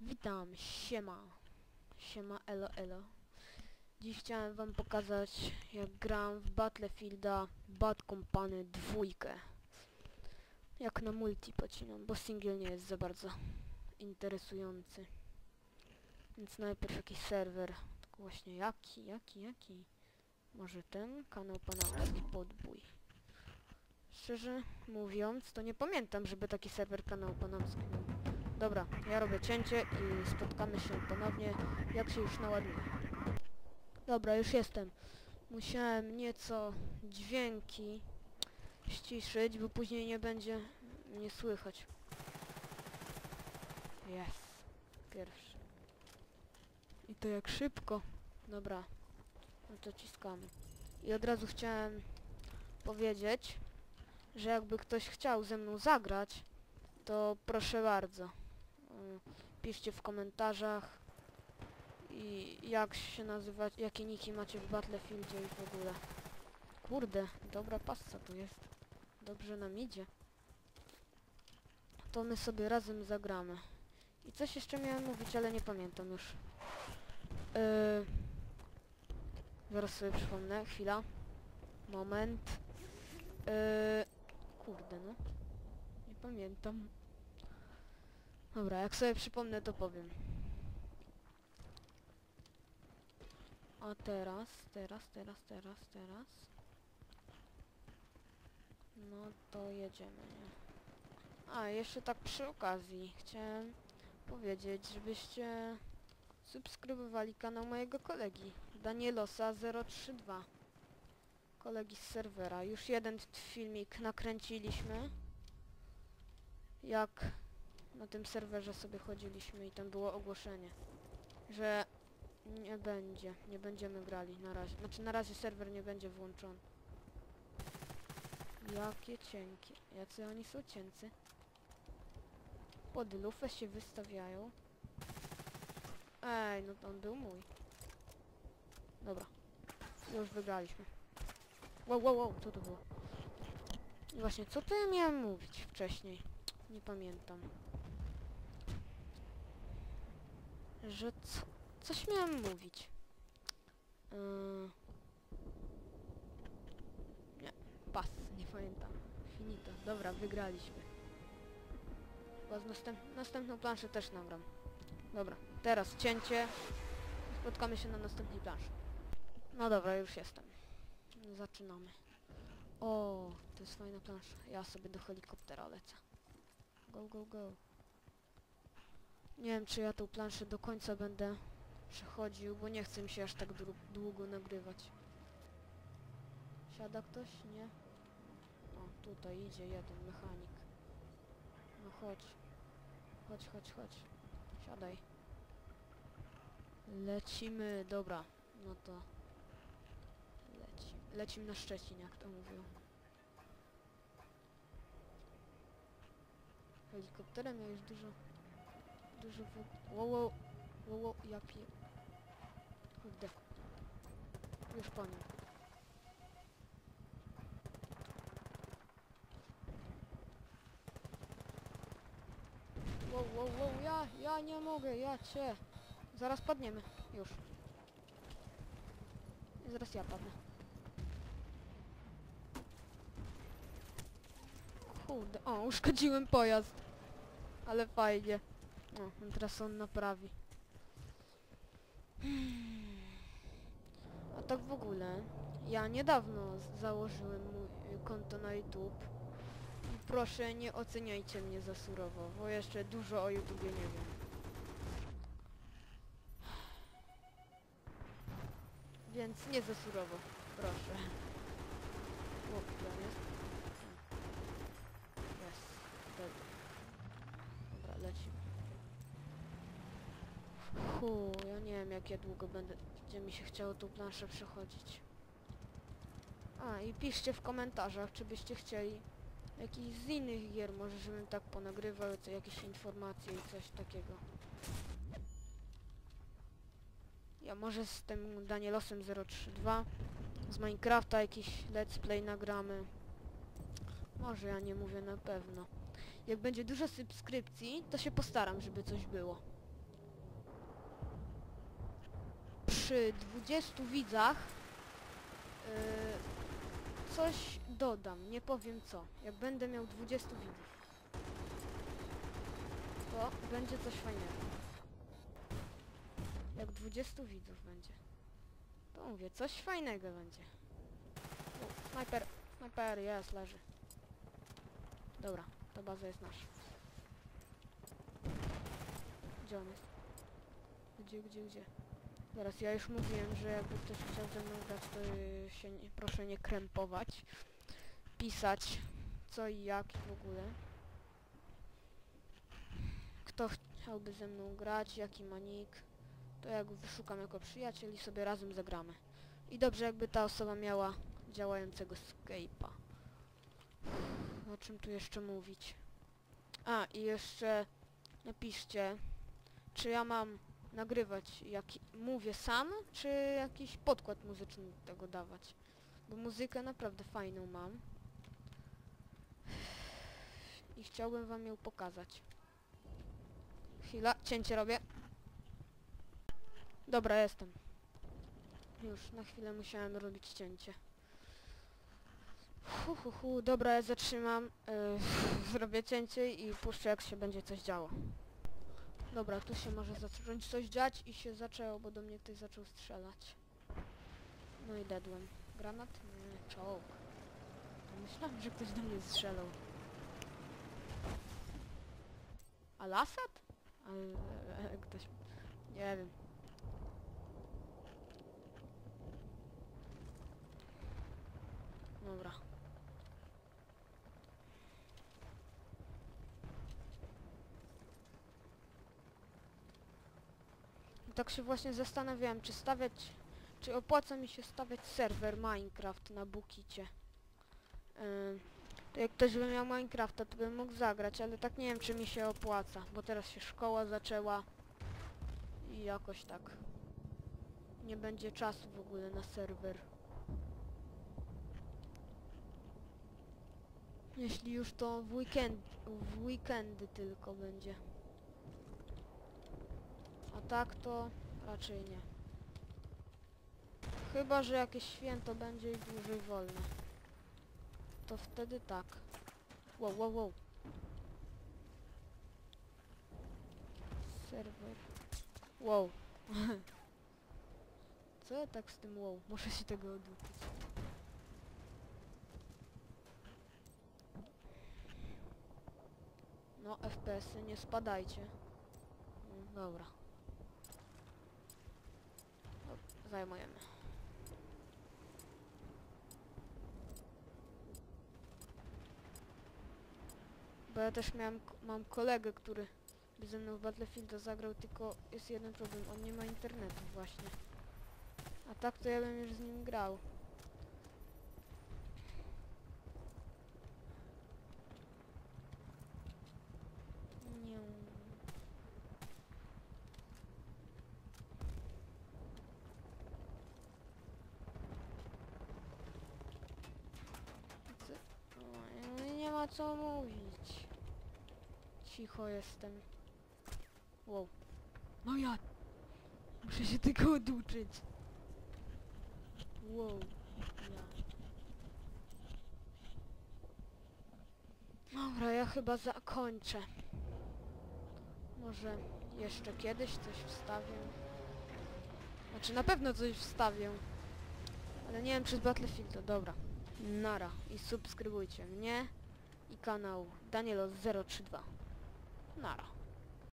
Witam, siema. Siema, elo, elo. Dziś chciałem wam pokazać, jak gram w Battlefielda Bad Company dwójkę. Jak na multi pocinam, bo single nie jest za bardzo interesujący. Więc najpierw jakiś serwer. Tylko właśnie jaki, jaki, jaki? Może ten? Kanał Panamski Podbój. Szczerze mówiąc, to nie pamiętam, żeby taki serwer kanał Panamski był. Dobra, ja robię cięcie i spotkamy się ponownie, jak się już naładuje. Dobra, już jestem. Musiałem nieco dźwięki ściszyć, bo później nie będzie mnie słychać. Jest. Pierwszy. I to jak szybko. Dobra. No to ciskamy. I od razu chciałem powiedzieć, że jakby ktoś chciał ze mną zagrać, to proszę bardzo. Piszcie w komentarzach i jak się nazywać, jakie niki macie w Battlefieldzie i w ogóle. Kurde, dobra passa tu jest. Dobrze nam idzie. To my sobie razem zagramy. I coś jeszcze miałem mówić, ale nie pamiętam już. Yy, zaraz sobie przypomnę, chwila. Moment. Yy, kurde no. Nie pamiętam. Dobra, jak sobie przypomnę, to powiem. A teraz, teraz, teraz, teraz, teraz. No to jedziemy, nie? A, jeszcze tak przy okazji chciałem powiedzieć, żebyście subskrybowali kanał mojego kolegi, Danielosa032. Kolegi z serwera. Już jeden filmik nakręciliśmy. Jak na tym serwerze sobie chodziliśmy i tam było ogłoszenie, że nie będzie, nie będziemy grali na razie. Znaczy na razie serwer nie będzie włączony. Jakie cienkie. Jacy oni są ciency. Pod lufę się wystawiają. Ej, no to on był mój. Dobra. Już wygraliśmy. Wow, wow, wow, co to było? Właśnie, co ja miałem mówić wcześniej? Nie pamiętam. Że co, coś miałem mówić. Yy... Nie, pas, nie pamiętam. Finito. Dobra, wygraliśmy. Chyba następ następną planszę też nagram. Dobra, teraz cięcie. Spotkamy się na następnej planszy. No dobra, już jestem. Zaczynamy. O, to jest fajna plansza. Ja sobie do helikoptera lecę. Go, go, go. Nie wiem, czy ja tą planszę do końca będę przechodził, bo nie chce mi się aż tak dłu- długo nagrywać. Siada ktoś? Nie? O, tutaj idzie jeden mechanik. No chodź. Chodź, chodź, chodź. Siadaj. Lecimy, dobra. No to... Lecimy. Lecimy na Szczecin, jak to mówią. Helikopterem ja już dużo... Dużo w... Wow, wow, wow, wow, ja pie... Kurde. Już po nim. Wow, wow, wow, ja, ja nie mogę, ja cię. Zaraz padniemy, już. Zaraz ja padnę. Kurde, o, uszkodziłem pojazd. Ale fajnie. O, teraz on naprawi. Hmm. A tak w ogóle, ja niedawno założyłem y, konto na YouTube. Proszę nie oceniajcie mnie za surowo, bo jeszcze dużo o YouTubie nie wiem. Więc nie za surowo, proszę. On jest? Dobra, lecimy. Hu, ja nie wiem jak ja długo będę, będzie mi się chciało tą planszę przechodzić. A, i piszcie w komentarzach, czy byście chcieli jakiś z innych gier, może żebym tak ponagrywał, co jakieś informacje i coś takiego. Ja może z tym Danielosem 032 z Minecrafta jakiś let's play nagramy. Może ja nie mówię na pewno. Jak będzie dużo subskrypcji, to się postaram, żeby coś było. Przy 20 widzach yy, coś dodam, nie powiem co. Jak będę miał 20 widzów, to będzie coś fajnego. Jak 20 widzów będzie, to mówię, coś fajnego będzie. O, snajper, snajper, jest, leży. Dobra, ta baza jest nasza. Gdzie on jest? Gdzie, gdzie, gdzie? Teraz ja już mówiłem, że jakby ktoś chciał ze mną grać, to y, się nie, proszę nie krępować. Pisać co i jak i w ogóle. Kto chciałby ze mną grać, jaki ma nick, to ja go wyszukam jako przyjaciel i sobie razem zagramy. I dobrze jakby ta osoba miała działającego Skype'a. O czym tu jeszcze mówić? A, i jeszcze napiszcie, czy ja mam nagrywać jak mówię sam, czy jakiś podkład muzyczny do tego dawać. Bo muzykę naprawdę fajną mam. I chciałbym wam ją pokazać. Chwila, cięcie robię. Dobra, jestem. Już, na chwilę musiałem robić cięcie. Hu, hu, hu. Dobra, ja zatrzymam. Yy, zrobię cięcie i puszczę jak się będzie coś działo. Dobra, tu się może zacząć coś dziać i się zaczęło, bo do mnie ktoś zaczął strzelać. No i dedłem. Granat? Nie, czołg. Myślałem, że ktoś do mnie strzelał. A Lasat? Ale e, ktoś... Nie wiem. Dobra. Tak się właśnie zastanawiałem, czy stawiać, czy opłaca mi się stawiać serwer Minecraft na Bukicie. Yy, to jak ktoś by miał Minecrafta, to bym mógł zagrać, ale tak nie wiem, czy mi się opłaca, bo teraz się szkoła zaczęła i jakoś tak nie będzie czasu w ogóle na serwer. Jeśli już to w weekend, w weekendy tylko będzie. Tak to raczej nie. Chyba, że jakieś święto będzie i dłużej wolne. To wtedy tak. Wow, wow, wow. Serwer. Wow. Co ja tak z tym wow? Muszę się tego oduczyć. No, FPS-y, nie spadajcie. Dobra. O, Zajmujemy. Bo ja też miałem, mam kolegę, który by ze mną w Battlefielda zagrał, tylko jest jeden problem, on nie ma internetu właśnie. A tak to ja bym już z nim grał. Nie. Co? O, nie- Nie ma co mówić. Cicho jestem. Wow. No ja. Muszę się tego oduczyć. Wow. Ja. Dobra, ja chyba zakończę. Może jeszcze kiedyś coś wstawię. Znaczy na pewno coś wstawię. Ale nie wiem czy z Battlefieldu. Dobra. Nara. I subskrybujcie mnie i kanał Danielo032. Nara.